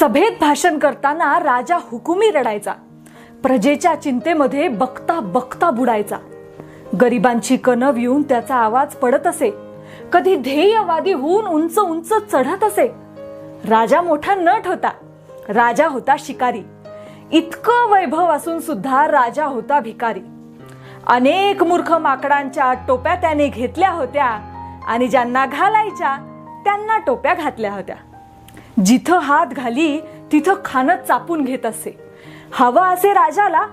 सभेत भाषण करताना राजा हुकुमी रडायचा. प्रजेच्या चिंतेमध्ये बघता बघता बुडायचा. गरिबांची कणव येऊन त्याचा आवाज पडत असे. कधी ध्येयवादी होऊन उंच उंच चढत असे. राजा मोठा नट होता. राजा होता शिकारी. इतकं वैभव असून सुद्धा राजा होता भिकारी. अनेक मूर्ख माकडांच्या टोप्या त्याने घेतल्या होत्या आणि ज्यांना घालायच्या त्यांना टोप्या घातल्या होत्या. जिथं हात घाली तिथं खाणं चापून घेत असे. हवं असे राजाला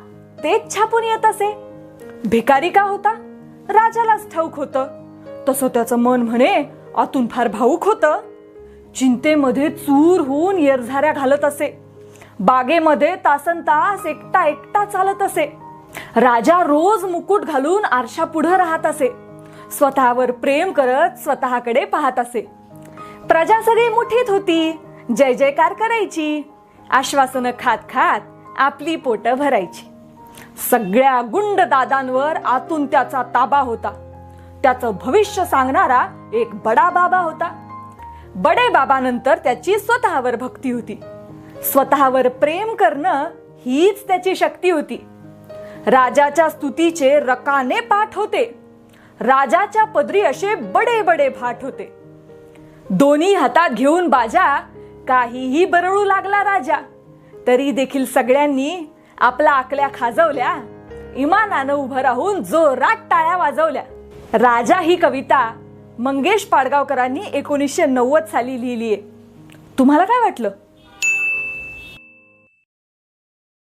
तेच छापून येत असे. भिकारी का होता? राजालाच ठाऊक होतं. तसं त्याचं मन म्हणे आतून फार भाऊक होतं. चिंतेमध्ये चूर होऊन येरझाऱ्या घालत असे. बागेमध्ये तासन तास एकटा एकटा चालत असे. राजा रोज मुकुट घालून आरशा पुढं राहत असे. स्वतःवर प्रेम करत स्वतःकडे पाहत असे. प्रजा सगळी मुठीत होती. जय जयकार करायची. आश्वासनं खात खात आपली पोट भरायची. सगळ्या गुंड दादांवर आतून त्याचा ताबा होता. त्याचं भविष्य सांगणारा एक बडा बाबा होता. बडे बाबानंतर त्याची स्वतःवर भक्ती होती. स्वतःवर प्रेम करणं हीच त्याची शक्ती होती. राजाच्या स्तुतीचे रकाने पाठ होते. राजाच्या पदरी असे बडे बडे भाट होते. दोन्ही हातात घेऊन बाजा काहीही बरळू लागला राजा तरी देखील सगळ्यांनी आपला आकल्या खाजवल्या इमानानं उभं राहून जोरात टाळ्या वाजवल्या. राजा ही कविता मंगेश पाडगावकरांनी एकोणीसशे नव्वद साली लिहिली आहे तुम्हाला काय वाटलं?